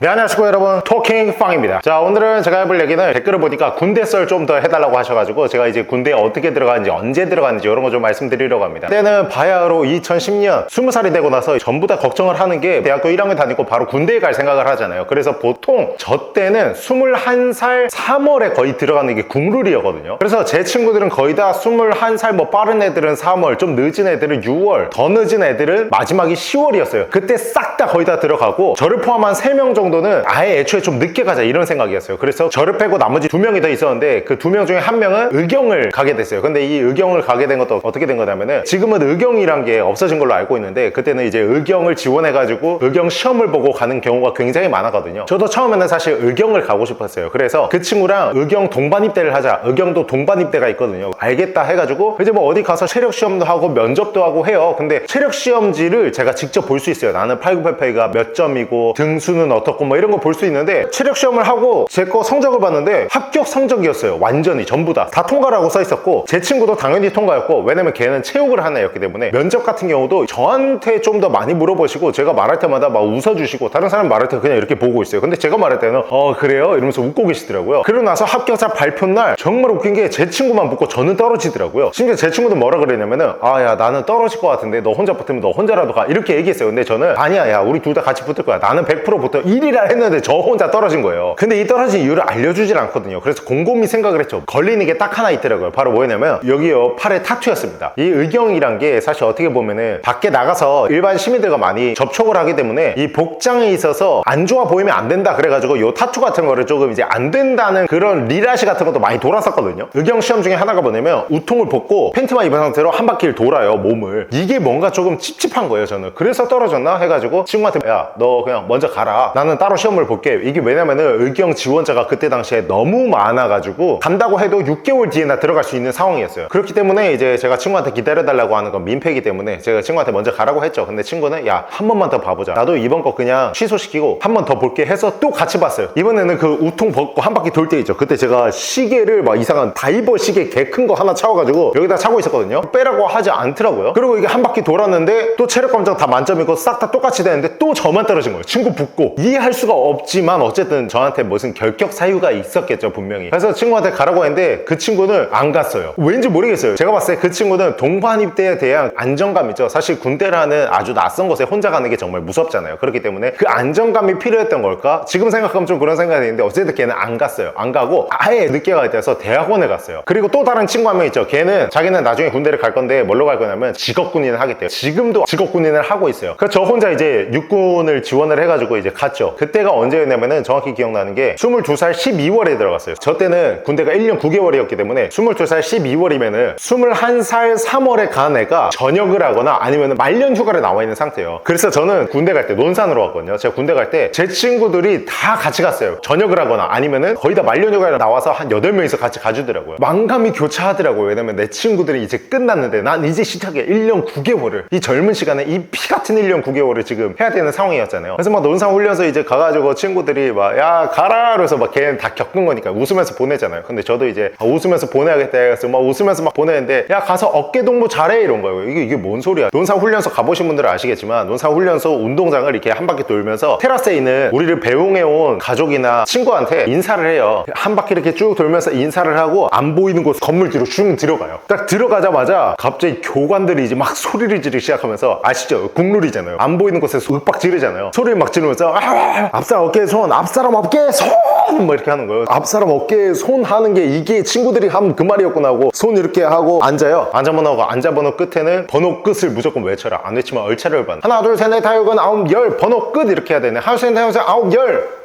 네, 안녕하십니까 여러분. 토킹 팡입니다. 자 오늘은 제가 해볼 얘기는 댓글을 보니까 군대 썰 좀 더 해달라고 하셔가지고 제가 이제 군대에 어떻게 들어가는지 언제 들어가는지 이런 거 좀 말씀드리려고 합니다. 그때는 바야흐로 2010년 20살이 되고 나서 전부 다 걱정을 하는 게 대학교 1학년 다니고 바로 군대에 갈 생각을 하잖아요. 그래서 보통 저 때는 21살 3월에 거의 들어가는 게 국룰이었거든요. 그래서 제 친구들은 거의 다 21살 뭐 빠른 애들은 3월 좀 늦은 애들은 6월 더 늦은 애들은 마지막이 10월이었어요. 그때 싹 다 거의 다 들어가고 저를 포함한 3명 정도 는 아예 애초에 좀 늦게 가자 이런 생각이었어요. 그래서 저를 빼고 나머지 두 명이 더 있었는데 그 두 명 중에 한 명은 의경을 가게 됐어요. 근데 이 의경을 가게 된 것도 어떻게 된 거냐면은 지금은 의경이란 게 없어진 걸로 알고 있는데 그때는 이제 의경을 지원해 가지고 의경 시험을 보고 가는 경우가 굉장히 많았거든요. 저도 처음에는 사실 의경을 가고 싶었어요. 그래서 그 친구랑 의경 동반 입대를 하자 의경도 동반 입대가 있거든요. 알겠다 해가지고 이제 뭐 어디 가서 체력 시험도 하고 면접도 하고 해요. 근데 체력 시험지를 제가 직접 볼 수 있어요. 나는 8988가 몇 점이고 등수는 어떻고 뭐 이런 거 볼 수 있는데 체력 시험을 하고 제 거 성적을 봤는데 합격 성적이었어요. 완전히 전부 다. 다 통과라고 써 있었고 제 친구도 당연히 통과였고 왜냐면 걔는 체육을 하는 애였기 때문에 면접 같은 경우도 저한테 좀 더 많이 물어보시고 제가 말할 때마다 막 웃어주시고 다른 사람 말할 때 그냥 이렇게 보고 있어요. 근데 제가 말할 때는 어 그래요? 이러면서 웃고 계시더라고요. 그러고 나서 합격자 발표 날 정말 웃긴 게 제 친구만 붙고 저는 떨어지더라고요. 심지어 제 친구도 뭐라 그랬냐면은 아 야 나는 떨어질 것 같은데 너 혼자 붙으면 너 혼자라도 가. 이렇게 얘기했어요. 근데 저는 아니야 야 우리 둘 다 같이 붙을 거야. 나는 100% 붙어. 1위 라 했는데 저 혼자 떨어진 거예요. 근데 이 떨어진 이유를 알려주질 않거든요. 그래서 곰곰이 생각을 했죠. 걸리는 게 딱 하나 있더라고요. 바로 뭐였냐면 여기요 팔에 타투였습니다. 이 의경이란 게 사실 어떻게 보면은 밖에 나가서 일반 시민들과 많이 접촉을 하기 때문에 이 복장에 있어서 안 좋아 보이면 안 된다 그래가지고 요 타투 같은 거를 조금 이제 안 된다는 그런 리라시 같은 것도 많이 돌았었거든요. 의경 시험 중에 하나가 뭐냐면 우통을 벗고 팬티만 입은 상태로 한 바퀴를 돌아요 몸을. 이게 뭔가 조금 찝찝한 거예요 저는. 그래서 떨어졌나 해가지고 친구한테 야 너 그냥 먼저 가라. 나는 따로 시험을 볼게. 이게 왜냐면은 의경 지원자가 그때 당시에 너무 많아가지고 간다고 해도 6개월 뒤에 나 들어갈 수 있는 상황이었어요. 그렇기 때문에 이제 제가 친구한테 기다려달라고 하는 건 민폐이기 때문에 제가 친구한테 먼저 가라고 했죠. 근데 친구는 야 한 번만 더 봐보자. 나도 이번 거 그냥 취소시키고 한 번 더 볼게 해서 또 같이 봤어요. 이번에는 그 우통 벗고 한 바퀴 돌 때 있죠. 그때 제가 시계를 막 이상한 다이버 시계 개 큰 거 하나 차와가지고 여기다 차고 있었거든요. 빼라고 하지 않더라고요. 그리고 이게 한 바퀴 돌았는데 또 체력 검정 다 만점이고 싹 다 똑같이 되는데 또 저만 떨어진 거예요. 친구 붙고. 이해할 수가 없지만 어쨌든 저한테 무슨 결격 사유가 있었겠죠 분명히. 그래서 친구한테 가라고 했는데 그 친구는 안 갔어요. 왠지 모르겠어요. 제가 봤을 때 그 친구는 동반 입대에 대한 안정감 있죠. 사실 군대라는 아주 낯선 곳에 혼자 가는 게 정말 무섭잖아요. 그렇기 때문에 그 안정감이 필요했던 걸까? 지금 생각하면 좀 그런 생각이 드는데 어쨌든 걔는 안 갔어요. 안 가고 아예 늦게 가야 돼서 대학원에 갔어요. 그리고 또 다른 친구 한 명 있죠. 걔는 자기는 나중에 군대를 갈 건데 뭘로 갈 거냐면 직업군인을 하겠대요 지금도 직업군인을 하고 있어요. 그래서 저 혼자 이제 육군을 지원을 해가지고 이제 갔죠 그때가 언제였냐면은 정확히 기억나는 게 22살 12월에 들어갔어요. 저 때는 군대가 1년 9개월이었기 때문에 22살 12월이면은 21살 3월에 간 애가 전역을 하거나 아니면 말년 휴가를 나와 있는 상태예요. 그래서 저는 군대 갈 때 논산으로 갔거든요. 제가 군대 갈 때 제 친구들이 다 같이 갔어요. 전역을 하거나 아니면은 거의 다 말년 휴가를 나와서 한 8명이서 같이 가주더라고요. 망감이 교차하더라고요. 왜냐면 내 친구들이 이제 끝났는데 난 이제 시작해 1년 9개월을. 이 젊은 시간에 이 피 같은 1년 9개월을 지금 해야 되는 상황이었잖아요. 그래서 막 논산 훈련소 이제 가가지고 친구들이 막 야 가라. 그래서 막 걔는 다 겪은 거니까 웃으면서 보내잖아요. 근데 저도 이제 아, 웃으면서 보내야겠다 해서 막 웃으면서 막 보내는데 야 가서 어깨 동무 잘해. 이런 거예요. 이게 이게 뭔 소리야. 논산 훈련소 가보신 분들은 아시겠지만 논산 훈련소 운동장을 이렇게 한 바퀴 돌면서 테라스에 있는 우리를 배웅해온 가족이나 친구한테 인사를 해요. 한 바퀴 이렇게 쭉 돌면서 인사를 하고 안 보이는 곳 건물 뒤로 쭉 들어가요. 딱 들어가자마자 갑자기 교관들이 이제 막 소리를 지르기 시작하면서 아시죠? 국룰이잖아요. 안 보이는 곳에서 윽박 지르잖아요. 소리를 막 지르면서 아, 앞사람. 어깨에 손 앞사람 어깨에 손뭐 이렇게 하는 거예요. 앞사람 어깨에 손 하는 게 이게 친구들이 하면 그 말이었구나 하고 손 이렇게 하고 앉아요. 앉아 번호하고 앉아 번호 끝에는 번호 끝을 무조건 외쳐라. 안 외치면 얼차려를 받는 하나 둘 셋 넷 다섯 여섯 아홉 열 번호 끝 이렇게 해야 되네. 하나 둘 셋 넷 다섯 여섯 아홉 열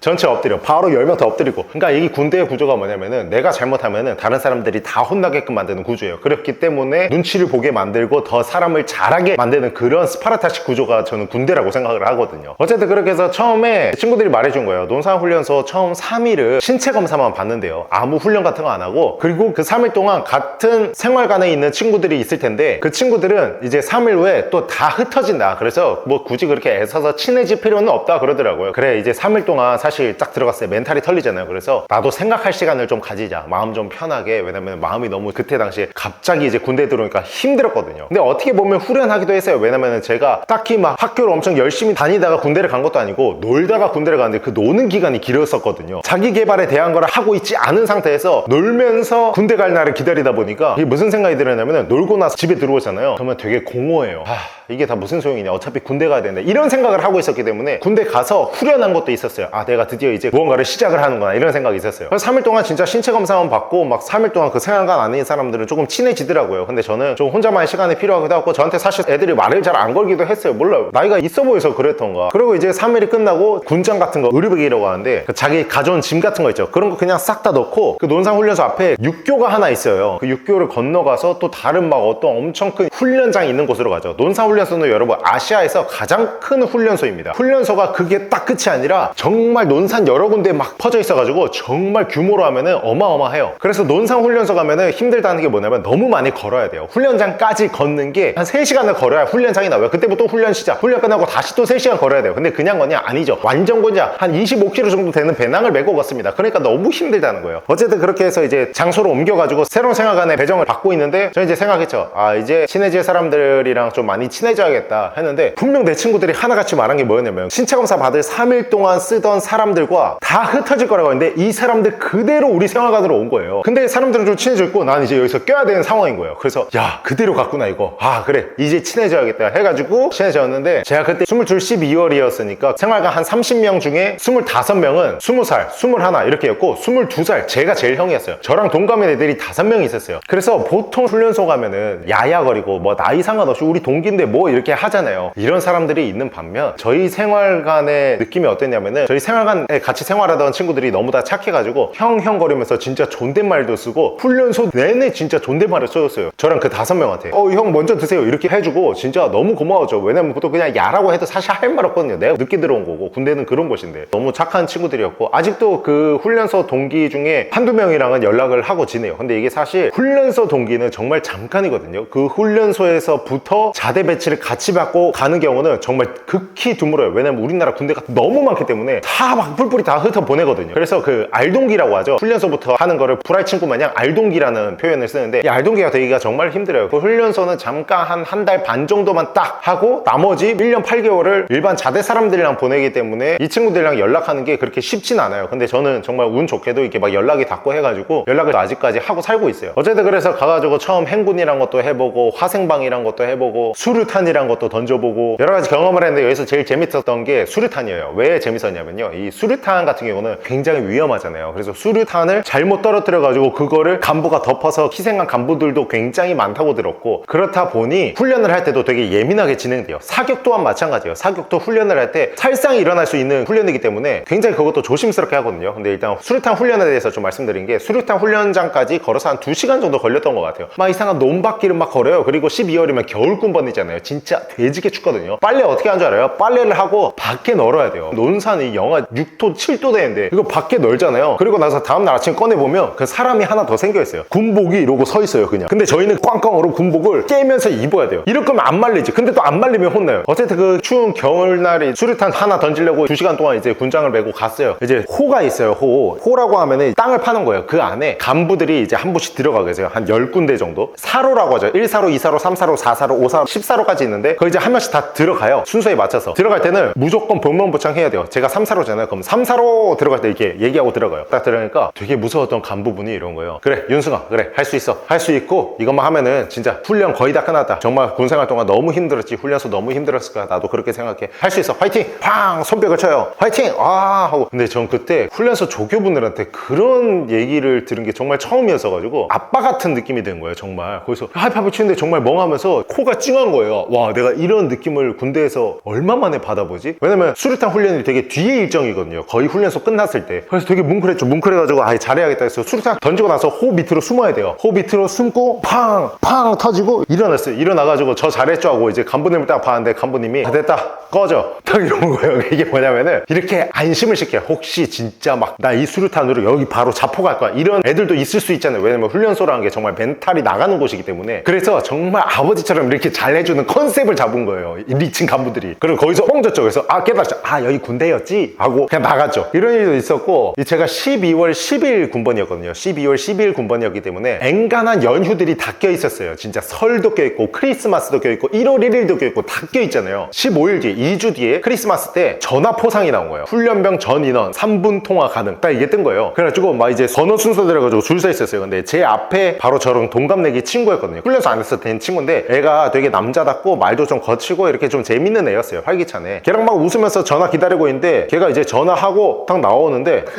전체 엎드려. 바로 10명 더 엎드리고. 그러니까 이 군대의 구조가 뭐냐면은 내가 잘못하면은 다른 사람들이 다 혼나게끔 만드는 구조예요. 그렇기 때문에 눈치를 보게 만들고 더 사람을 잘하게 만드는 그런 스파르타식 구조가 저는 군대라고 생각을 하거든요. 어쨌든 그렇게 해서 처음에 친구들이 말해준 거예요. 논산훈련소 처음 3일을 신체 검사만 받는데요. 아무 훈련 같은 거 안 하고 그리고 그 3일 동안 같은 생활관에 있는 친구들이 있을 텐데 그 친구들은 이제 3일 후에 또 다 흩어진다. 그래서 뭐 굳이 그렇게 애써서 친해질 필요는 없다 그러더라고요. 그래 이제 3일 동안 사실 사실 딱 들어갔을 때 멘탈이 털리잖아요. 그래서 나도 생각할 시간을 좀 가지자. 마음 좀 편하게. 왜냐면 마음이 너무 그때 당시에 갑자기 이제 군대 들어오니까 힘들었거든요. 근데 어떻게 보면 후련하기도 했어요. 왜냐면 제가 딱히 막 학교를 엄청 열심히 다니다가 군대를 간 것도 아니고 놀다가 군대를 갔는데 그 노는 기간이 길었었거든요. 자기 개발에 대한 걸 하고 있지 않은 상태에서 놀면서 군대 갈 날을 기다리다 보니까 이게 무슨 생각이 들었냐면 놀고 나서 집에 들어오잖아요. 그러면 되게 공허해요. 아, 이게 다 무슨 소용이냐. 어차피 군대 가야 되는데 이런 생각을 하고 있었기 때문에 군대 가서 후련한 것도 있었어요. 아, 내가 드디어 이제 무언가를 시작을 하는구나. 이런 생각이 있었어요. 그래서 3일 동안 진짜 신체 검사만 받고 막 3일 동안 그 생활관 안에 있는 사람들은 조금 친해지더라고요. 근데 저는 좀 혼자만의 시간이 필요하기도 하고 저한테 사실 애들이 말을 잘 안 걸기도 했어요. 몰라요. 나이가 있어 보여서 그랬던가. 그리고 이제 3일이 끝나고 군장 같은 거 의료백이라고 하는데 그 자기 가져온 짐 같은 거 있죠. 그런 거 그냥 싹 다 넣고 그 논산훈련소 앞에 육교가 하나 있어요. 그 육교를 건너가서 또 다른 막 어떤 엄청 큰 훈련장이 있는 곳으로 가죠. 논산훈련소는 여러분 아시아에서 가장 큰 훈련소입니다. 훈련소가 그게 딱 끝이 아니라 정말 논산 여러 군데 막 퍼져 있어가지고 정말 규모로 하면은 어마어마해요. 그래서 논산 훈련소 가면은 힘들다는 게 뭐냐면 너무 많이 걸어야 돼요. 훈련장까지 걷는 게 한 3시간을 걸어야 훈련장이 나와요. 그때부터 훈련 시작. 훈련 끝나고 다시 또 3시간 걸어야 돼요. 근데 그냥 거냐? 아니죠. 완전 거냐? 한 25km 정도 되는 배낭을 메고 걷습니다. 그러니까 너무 힘들다는 거예요. 어쨌든 그렇게 해서 이제 장소로 옮겨가지고 새로운 생활관의 배정을 받고 있는데 저는 이제 생각했죠. 아, 이제 친해질 사람들이랑 좀 많이 친해져야겠다 했는데 분명 내 친구들이 하나같이 말한 게 뭐였냐면 신체 검사 받을 3일 동안 쓰던 사람 들과 다 흩어질 거라고 했는데 이 사람들 그대로 우리 생활관으로 온 거예요. 근데 사람들은 좀 친해졌고 난 이제 여기서 껴야 되는 상황인 거예요. 그래서 야 그대로 갔구나 이거. 아 그래 이제 친해져야겠다 해가지고 친해졌는데 제가 그때 22, 12월이었으니까 생활관 한 30명 중에 25명은 20살, 21 이렇게였고 22살 제가 제일 형이었어요. 저랑 동갑인 애들이 5명 있었어요. 그래서 보통 훈련소 가면은 야야거리고 뭐 나이 상관없이 우리 동기인데 뭐 이렇게 하잖아요. 이런 사람들이 있는 반면 저희 생활관의 느낌이 어땠냐면은 저희 생활관 에 같이 생활하던 친구들이 너무 다 착해가지고 형형 거리면서 진짜 존댓말도 쓰고 훈련소 내내 진짜 존댓말을 써줬어요. 저랑 그 다섯 명한테 어 형 먼저 드세요 이렇게 해주고 진짜 너무 고마웠죠. 왜냐면 보통 그냥 야라고 해도 사실 할 말 없거든요. 내가 늦게 들어온 거고 군대는 그런 곳인데 너무 착한 친구들이었고 아직도 그 훈련소 동기 중에 한두 명이랑은 연락을 하고 지내요. 근데 이게 사실 훈련소 동기는 정말 잠깐이거든요. 그 훈련소에서부터 자대 배치를 같이 받고 가는 경우는 정말 극히 드물어요. 왜냐면 우리나라 군대가 너무 많기 때문에 다막 뿔뿔이 다 흩어 보내거든요. 그래서 그 알동기라고 하죠. 훈련소부터 하는 거를 불알 친구 마냥 알동기라는 표현을 쓰는데 이 알동기가 되기가 정말 힘들어요. 그 훈련소는 잠깐 한 한 달 반 정도만 딱 하고 나머지 1년 8개월을 일반 자대 사람들이랑 보내기 때문에 이 친구들이랑 연락하는 게 그렇게 쉽진 않아요. 근데 저는 정말 운 좋게도 이렇게 막 연락이 닿고 해가지고 연락을 아직까지 하고 살고 있어요. 어쨌든 그래서 가가지고 처음 행군이란 것도 해보고 화생방이란 것도 해보고 수류탄이란 것도 던져보고 여러 가지 경험을 했는데 여기서 제일 재밌었던 게 수류탄이에요. 왜 재밌었냐면요. 이 수류탄 같은 경우는 굉장히 위험하잖아요. 그래서 수류탄을 잘못 떨어뜨려 가지고 그거를 간부가 덮어서 희생한 간부들도 굉장히 많다고 들었고 그렇다 보니 훈련을 할 때도 되게 예민하게 진행돼요. 사격 또한 마찬가지예요. 사격도 훈련을 할 때 살상이 일어날 수 있는 훈련이기 때문에 굉장히 그것도 조심스럽게 하거든요. 근데 일단 수류탄 훈련에 대해서 좀 말씀드린 게 수류탄 훈련장까지 걸어서 한 2시간 정도 걸렸던 것 같아요. 막 이상한 논밭길을 막 걸어요. 그리고 12월이면 겨울군번이잖아요. 진짜 돼지게 춥거든요. 빨래 어떻게 하는 줄 알아요? 빨래를 하고 밖에 널어야 돼요. 논산이 영하 6도, 7도 되는데 이거 밖에 널잖아요. 그리고 나서 다음날 아침 꺼내보면 그 사람이 하나 더 생겨있어요. 군복이 이러고 서 있어요, 그냥. 근데 저희는 꽝꽝으로 군복을 깨면서 입어야 돼요. 이럴 거면 안 말리지. 근데 또 안 말리면 혼나요. 어쨌든 그 추운 겨울날에 수류탄 하나 던지려고 2시간 동안 이제 군장을 메고 갔어요. 이제 호가 있어요, 호. 호라고 하면은 땅을 파는 거예요. 그 안에 간부들이 이제 한 분씩 들어가 계세요. 한 10군데 정도. 사로라고 하죠. 1사로, 2사로, 3사로, 4사로, 5사로, 10사로까지 있는데 그 이제 한 명씩 다 들어가요. 순서에 맞춰서. 들어갈 때는 무조건 복면부창 해야 돼요. 제가 3사로잖아요. 그럼 3사로 들어갈 때 이렇게 얘기하고 들어가요. 딱 들어가니까 되게 무서웠던 간부분이 이런 거예요. 그래, 윤승아. 그래, 할 수 있어. 할 수 있고 이것만 하면은 진짜 훈련 거의 다 끝났다. 정말 군생활 동안 너무 힘들었지. 훈련소 너무 힘들었을 거야. 나도 그렇게 생각해. 할 수 있어. 화이팅! 팡! 손뼉을 쳐요. 화이팅! 아! 하고. 근데 전 그때 훈련소 조교분들한테 그런 얘기를 들은 게 정말 처음이었어가지고 아빠 같은 느낌이 든 거예요. 정말. 거기서 하이파이브 치는데 정말 멍하면서 코가 찡한 거예요. 와, 내가 이런 느낌을 군대에서 얼마 만에 받아보지? 왜냐면 수류탄 훈련이 되게 뒤에 일정이 거든요. 거의 훈련소 끝났을 때. 그래서 되게 뭉클했죠. 뭉클해가지고 아, 잘해야겠다 해서 수류탄 던지고 나서 호 밑으로 숨어야 돼요. 호 밑으로 숨고 팡! 팡! 터지고 일어났어요. 일어나가지고 저 잘했죠 하고 이제 간부님을 딱 봤는데 간부님이 다 됐다. 꺼져. 딱 이런 거예요. 이게 뭐냐면은 이렇게 안심을 시켜요. 혹시 진짜 막 나 이 수류탄으로 여기 바로 자포 갈 거야. 이런 애들도 있을 수 있잖아요. 왜냐면 훈련소라는 게 정말 멘탈이 나가는 곳이기 때문에. 그래서 정말 아버지처럼 이렇게 잘 해주는 컨셉을 잡은 거예요. 이 리친 간부들이. 그리고 거기서 뻥졌죠. 그래서 아 깨달았죠. 아 여기 군대였지? 하고 하고 그냥 나갔죠. 이런 일도 있었고 이 제가 12월 10일 군번이었거든요. 12월 10일 군번이었기 때문에 앵간한 연휴들이 다 껴 있었어요. 진짜 설도 껴 있고 크리스마스도 껴 있고 1월 1일도 껴 있고 다 껴 있잖아요. 15일 뒤에 2주 뒤에 크리스마스 때 전화 포상이 나온 거예요. 훈련병 전 인원 3분 통화 가능. 딱 이게 뜬 거예요. 그래가지고 막 이제 번호 순서 들어가지고 줄 서 있었어요. 근데 제 앞에 바로 저랑 동갑내기 친구였거든요. 훈련소 안에서 된 친구인데 애가 되게 남자답고 말도 좀 거치고 이렇게 좀 재밌는 애였어요. 활기찬 애. 걔랑 막 웃으면서 전화 기다리고 있는데 걔가 이제 전화하고 딱 나오는데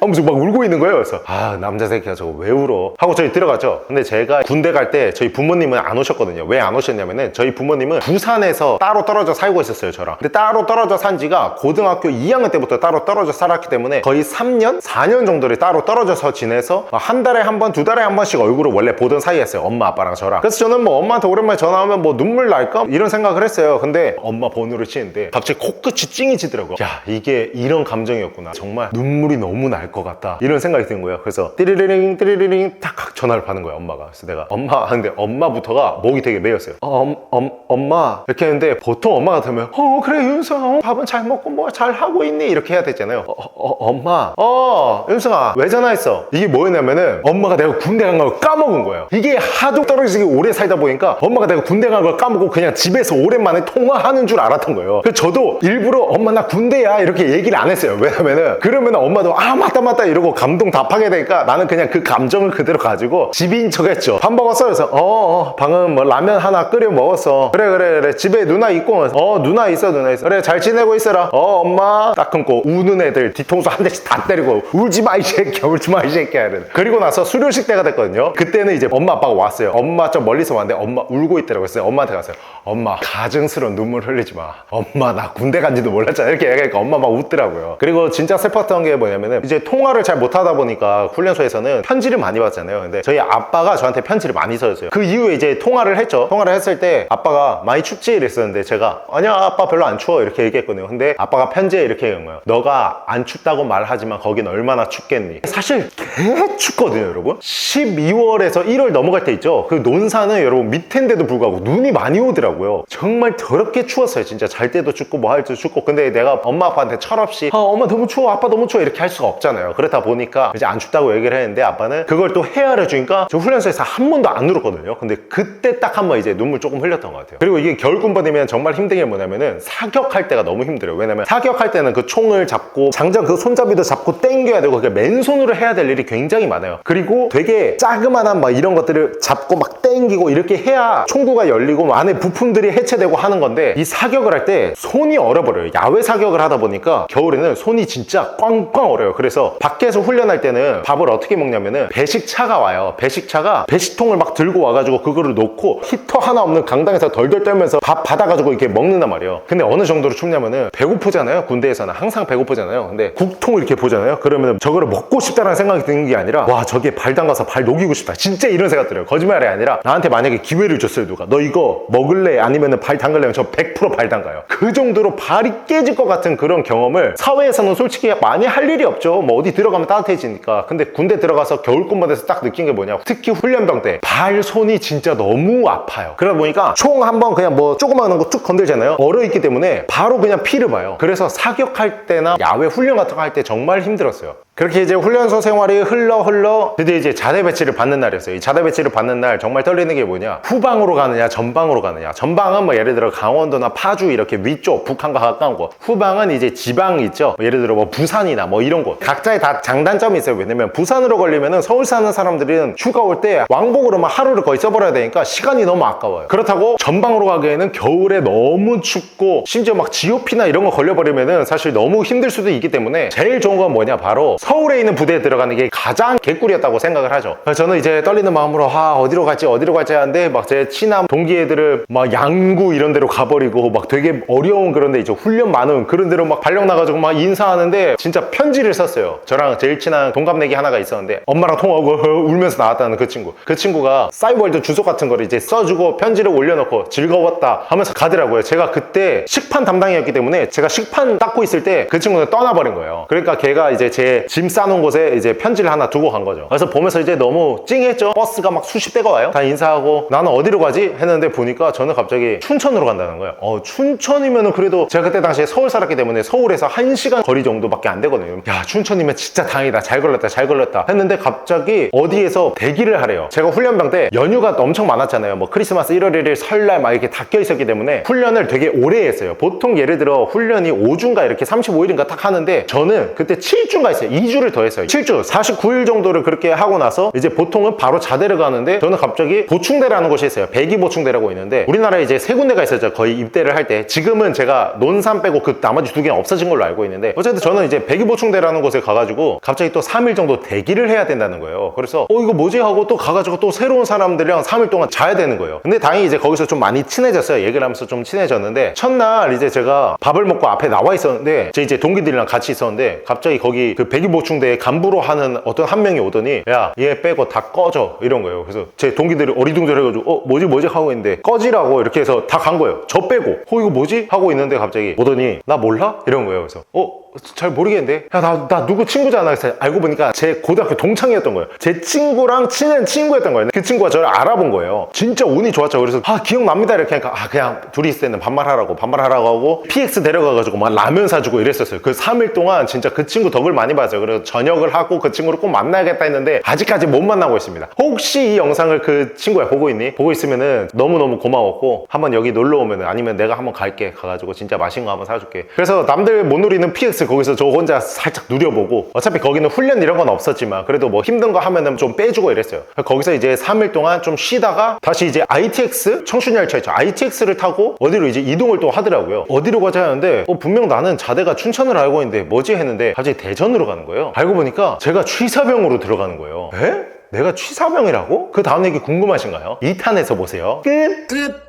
하면서 막 울고 있는 거예요. 그래서 아 남자 새끼야 저거 왜 울어? 하고 저희 들어갔죠. 근데 제가 군대 갈 때 저희 부모님은 안 오셨거든요. 왜 안 오셨냐면은 저희 부모님은 부산에서 따로 떨어져 살고 있었어요. 저랑. 근데 따로 떨어져 산 지가 고등학교 2학년 때부터 따로 떨어져 살았기 때문에 거의 3년, 4년 정도를 따로 떨어져서 지내서 한 달에 한 번, 두 달에 한 번씩 얼굴을 원래 보던 사이였어요. 엄마 아빠랑 저랑. 그래서 저는 뭐 엄마한테 오랜만에 전화하면 뭐 눈물 날까? 이런 생각을 했어요. 근데 엄마 번호를 치는데 갑자기 코끝이 찡 해지더라고요. 야 이게 이런 감정이었구나. 정말 눈물이 너무 날 것 같다. 이런 생각이 든 거예요. 그래서 띠리리링 띠리리링 딱 전화를 받는 거예요. 엄마가. 그래서 내가 엄마 하는데 엄마부터가 목이 되게 메였어요. 어, 엄, 엄, 엄마 이렇게 했는데 보통 엄마 같으면 어 그래 윤성 밥은 잘 먹고 뭐 잘 하고 있니? 이렇게 해야 되잖아요. 어, 어, 엄마 어 윤성아 왜 전화했어? 이게 뭐였냐면은 엄마가 내가 군대 간 걸 까먹은 거예요. 이게 하도 떨어지기 오래 살다 보니까 엄마가 내가 군대 간 걸 까먹고 그냥 집에서 오랜만에 통화하는 줄 알았던 거예요. 그래서 저도 일부러 엄마 나 군대야 이렇게 얘기를 안 했어요. 왜냐면은 그러면 엄마도 아 맞다 맞다 이러고 감동 답하게 되니까 나는 그냥 그 감정을 그대로 가지고 집인 척 했죠. 밥 먹었어? 그래서 어, 어 방금 뭐 라면 하나 끓여 먹었어. 그래 그래 그래 집에 누나 있고 어 누나 있어 누나 있어. 그래 잘 지내고 있어라. 어 엄마 딱 끊고 우는 애들 뒤통수 한 대씩 다 때리고 울지 마 이 새끼야 울지 마 이 새끼야 이러는. 그리고 나서 수료식 때가 됐거든요. 그때는 이제 엄마 아빠가 왔어요. 엄마 좀 멀리서 왔는데 엄마 울고 있더라고요. 그래서 엄마한테 갔어요. 엄마 가증스러운 눈물 흘리지 마. 엄마 나 군대 간지도 몰랐잖아. 이렇게 얘기하니까 엄마 막 웃더라고요. 그리고 진짜 슬펐던 게 뭐냐면은 이제 통화를 잘 못하다 보니까 훈련소에서는 편지를 많이 받잖아요. 근데 저희 아빠가 저한테 편지를 많이 써줬어요. 그 이후에 이제 통화를 했죠. 통화를 했을 때 아빠가 많이 춥지 이랬었는데 제가 아니야 아빠 별로 안 추워 이렇게 얘기했거든요. 근데 아빠가 편지에 이렇게 얘기한 거예요. 너가 안 춥다고 말하지만 거긴 얼마나 춥겠니? 사실 개 춥거든요, 여러분. 12월에서 1월 넘어갈 때 있죠. 그 논산은 여러분 밑인데도 불구하고 눈이 많이 오더라고요. 정말 더럽게 추웠어요. 진짜 잘 때도 춥고 뭐 할 때도 춥고. 근데 내가 엄마 아빠한테 철없이 아, 엄마 너무 추워, 아빠 너무 추워 이렇게 할 수가 없잖아요. 그렇다 보니까 이제 안 춥다고 얘기를 했는데 아빠는 그걸 또 헤아려 주니까 저 훈련소에서 한 번도 안 울었거든요. 근데 그때 딱 한 번 이제 눈물 조금 흘렸던 것 같아요. 그리고 이게 겨울 군번이면 정말 힘든 게 뭐냐면은 사격할 때가 너무 힘들어요. 왜냐면 사격할 때는 그 총을 잡고 장전 그 손잡이도 잡고 당겨야 되고 그게 맨손으로 해야 될 일이 굉장히 많아요. 그리고 되게 자그마한 막 이런 것들을 잡고 막 당기고 이렇게 해야 총구가 열리고 뭐 안에 부품들이 해체되고 하는 건데 이 사격을 할 때 손이 얼어버려요. 야외 사격을 하다 보니까 겨울에는 손이 진짜 꽝꽝 얼어요. 그래서 밖에서 훈련할 때는 밥을 어떻게 먹냐면은 배식차가 와요. 배식차가 배식통을 막 들고 와가지고 그거를 놓고 히터 하나 없는 강당에서 덜덜 떨면서 밥 받아가지고 이렇게 먹는단 말이에요. 근데 어느 정도로 춥냐면은 배고프잖아요. 군대에서는 항상 배고프잖아요. 근데 국통을 이렇게 보잖아요. 그러면 저거를 먹고 싶다는 생각이 드는 게 아니라 와 저게 발 담가서 발 녹이고 싶다. 진짜 이런 생각 들어요. 거짓말이 아니라 나한테 만약에 기회를 줬어요 누가 너 이거 먹을래 아니면은 발 담글래면 저 100%발 담가요. 그 정도로 발이 깨질 것 같은 그런 경험을 사회에서는 솔직히 많이 할 일이 없죠. 뭐 어디 들어가면 따뜻해지니까. 근데 군대 들어가서 겨울 군번에서 딱 느낀 게 뭐냐. 특히 훈련병 때 발 손이 진짜 너무 아파요. 그러다 보니까 총 한번 그냥 뭐 조그마한 거 툭 건들잖아요. 얼어 있기 때문에 바로 그냥 피를 봐요. 그래서 사격할 때나 야외 훈련 같은 거 할 때 정말 힘들었어요. 그렇게 이제 훈련소 생활이 흘러 흘러 드디어 이제 자대 배치를 받는 날이었어요. 이 자대 배치를 받는 날 정말 떨리는 게 뭐냐? 후방으로 가느냐, 전방으로 가느냐. 전방은 뭐 예를 들어 강원도나 파주 이렇게 위쪽 북한과 가까운 곳. 후방은 이제 지방 있죠. 뭐 예를 들어 뭐 부산이나 뭐 이런 곳. 각자의 다 장단점이 있어요. 왜냐면 부산으로 걸리면은 서울 사는 사람들은 휴가 올 때 왕복으로만 하루를 거의 써버려야 되니까 시간이 너무 아까워요. 그렇다고 전방으로 가기에는 겨울에 너무 춥고 심지어 막 지오피나 이런 거 걸려버리면은 사실 너무 힘들 수도 있기 때문에 제일 좋은 건 뭐냐? 바로 서울에 있는 부대에 들어가는 게 가장 개꿀이었다고 생각을 하죠. 저는 이제 떨리는 마음으로 아 어디로 갈지 어디로 갈지 하는데 막 제 친한 동기 애들을 막 양구 이런 데로 가버리고 막 되게 어려운 그런데 이제 훈련 많은 그런 데로 막 발령 나가지고 막 인사하는데 진짜 편지를 썼어요. 저랑 제일 친한 동갑내기 하나가 있었는데 엄마랑 통화하고 울면서 나왔다는 그 친구. 그 친구가 싸이월드 주소 같은 거를 이제 써주고 편지를 올려놓고 즐거웠다 하면서 가더라고요. 제가 그때 식판 담당이었기 때문에 제가 식판 닦고 있을 때 그 친구는 떠나버린 거예요. 그러니까 걔가 이제 제짐 싸놓은 곳에 이제 편지를 하나 두고 간 거죠. 그래서 보면서 이제 너무 찡했죠. 버스가 막 수십 대가 와요. 다 인사하고 나는 어디로 가지 했는데 보니까 저는 갑자기 춘천으로 간다는 거예요. 어 춘천이면은 그래도 제가 그때 당시에 서울 살았기 때문에 서울에서 1시간 거리 정도밖에 안 되거든요. 야 춘천이면 진짜 다행이다. 잘 걸렸다. 잘 걸렸다. 했는데 갑자기 어디에서 대기를 하래요. 제가 훈련병 때 연휴가 엄청 많았잖아요. 뭐 크리스마스 1월 1일 설날 막 이렇게 다 껴 있었기 때문에 훈련을 되게 오래 했어요. 보통 예를 들어 훈련이 5주인가 이렇게 35일인가 딱 하는데 저는 그때 7주인가 했어요. 2주를 더 했어요. 7주, 49일 정도를 그렇게 하고 나서 이제 보통은 바로 자대를 가는데 저는 갑자기 보충대라는 곳이 있어요. 배기 보충대라고 있는데 우리나라에 이제 세 군데가 있었죠. 거의 입대를 할 때. 지금은 제가 논산 빼고 그 나머지 두 개는 없어진 걸로 알고 있는데 어쨌든 저는 이제 배기 보충대라는 곳에 가가지고 갑자기 또 3일 정도 대기를 해야 된다는 거예요. 그래서 어 이거 뭐지 하고 또 가가지고 또 새로운 사람들이랑 3일 동안 자야 되는 거예요. 근데 다행히 이제 거기서 좀 많이 친해졌어요. 얘기를 하면서 좀 친해졌는데 첫날 이제 제가 밥을 먹고 앞에 나와 있었는데 제 이제 동기들이랑 같이 있었는데 갑자기 거기 그 배기 보충대 간부로 하는 어떤 한 명이 오더니 야 얘 빼고 다 꺼져 이런 거예요. 그래서 제 동기들이 어리둥절해가지고 어 뭐지 뭐지 하고 있는데 꺼지라고 이렇게 해서 다 간 거예요. 저 빼고 어 이거 뭐지 하고 있는데 갑자기 오더니 나 몰라 이런 거예요. 그래서 어 잘 모르겠는데. 야 나 나 누구 친구잖아. 그래서 알고 보니까 제 고등학교 동창이었던 거예요. 제 친구랑 친한 친구였던 거예요. 그 친구가 저를 알아본 거예요. 진짜 운이 좋았죠. 그래서 아 기억납니다. 이렇게 하니까 아 그냥 둘이 있을 때는 반말하라고 반말하라고 하고 PX 데려가가지고 막 라면 사주고 이랬었어요. 그 3일 동안 진짜 그 친구 덕을 많이 봤어요. 그래서 저녁을 하고 그 친구를 꼭 만나야겠다 했는데 아직까지 못 만나고 있습니다. 혹시 이 영상을 그 친구야 보고 있니? 보고 있으면은 너무너무 고마웠고 한번 여기 놀러 오면은 아니면 내가 한번 갈게. 가가지고 진짜 맛있는 거 한번 사줄게. 그래서 남들 못 누리는 PX 거기서 저 혼자 살짝 누려보고 어차피 거기는 훈련 이런 건 없었지만 그래도 뭐 힘든 거 하면은 좀 빼주고 이랬어요 거기서 이제 3일 동안 좀 쉬다가 다시 이제 ITX 청춘 열차 있죠 ITX를 타고 어디로 이제 이동을 또 하더라고요 어디로 가자 하는데 어, 분명 나는 자대가 춘천을 알고 있는데 뭐지 했는데 갑자기 대전으로 가는 거예요 알고 보니까 제가 취사병으로 들어가는 거예요 에? 내가 취사병이라고? 그 다음 얘기 궁금하신가요? 2탄에서 보세요 끝! 끝.